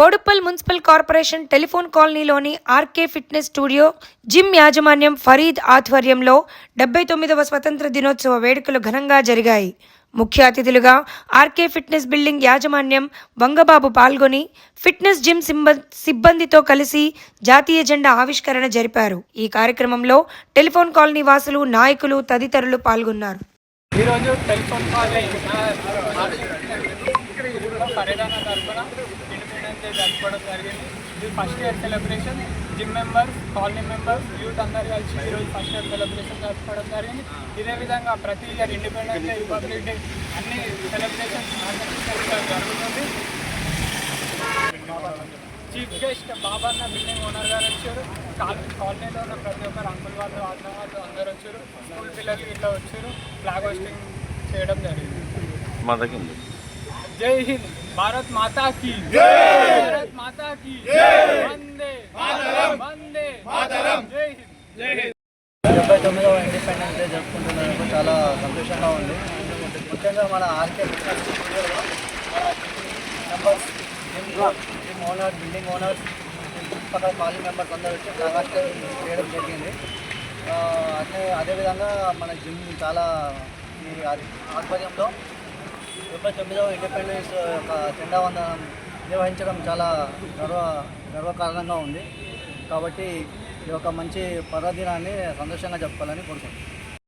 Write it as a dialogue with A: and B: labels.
A: Boduppal municipal corporation telephone కాలనీలోని RK fitness studio gym యాజమాన్యం ఫరీద్ ఆధ్వర్యంలో డెబ్బై తొమ్మిదవ స్వతంత్ర దినోత్సవ వేడుకలు ఘనంగా జరిగాయి. ముఖ్య అతిథులుగా ఆర్కే ఫిట్నెస్ బిల్డింగ్ యాజమాన్యం వంగబాబు పాల్గొని ఫిట్నెస్ జిమ్ సింబ- సిబ్బందితో కలిసి జాతీయ జెండా ఆవిష్కరణ జరిపారు. ఈ కార్యక్రమంలో టెలిఫోన్ కాలనీ వాసులు నాయకులు తదితరులు పాల్గొన్నారు.
B: ఈరోజు టెలిఫోన్ కాల్ డే జరుపుకోవడం జరిగింది. ఇది first year celebration gym members colony members youth అందరు కలిసి ఈరోజు ఫస్ట్ ఇయర్ సెలబ్రేషన్ జరుపుకోవడం జరిగింది. ఇదే విధంగా ప్రతి year independence day republic day అన్ని సెలబ్రేషన్స్ జరుగుతుంది. Chief guest Babanna building owner గారు వచ్చారు. కాల్ కాలనీలో ఉన్న ప్రతి ఒక్కరు అంకుల్ వాళ్ళు అన్న వాళ్ళు అందరు వచ్చారు. స్కూల్ పిల్లలు ఇట్లా వచ్చారు. ఫ్లాగ్ హోస్టింగ్ చేయడం జరిగింది. జై హింద్. భారత్ మాతా की। భారత్ మాతా की। వందే వందే జై హింద్ జై హింద్
C: డెబ్బై తొమ్మిదవ ఇండిపెండెన్స్ డే జరుపుకుంటున్నందుకు చాలా సంతోషంగా ఉంది. ముఖ్యంగా మన RK members gym gym owner building owners చుట్టుపక్కల కాలనీ మెంబర్స్ అందరూ వచ్చి ప్రకాశం చేయడం జరిగింది. అదే అదేవిధంగా మన జిమ్ చాలా ఈ ఆధ్వర్యంలో ముప్పై తొమ్మిదవ ఇండిపెండెన్స్ యొక్క జెండా వందనం నిర్వహించడం చాలా గర్వ గర్వకారణంగా ఉంది. కాబట్టి ఈ యొక్క మంచి పర్వదినాన్ని సంతోషంగా జరుపుకోవాలని కోరుకుంటున్నాను.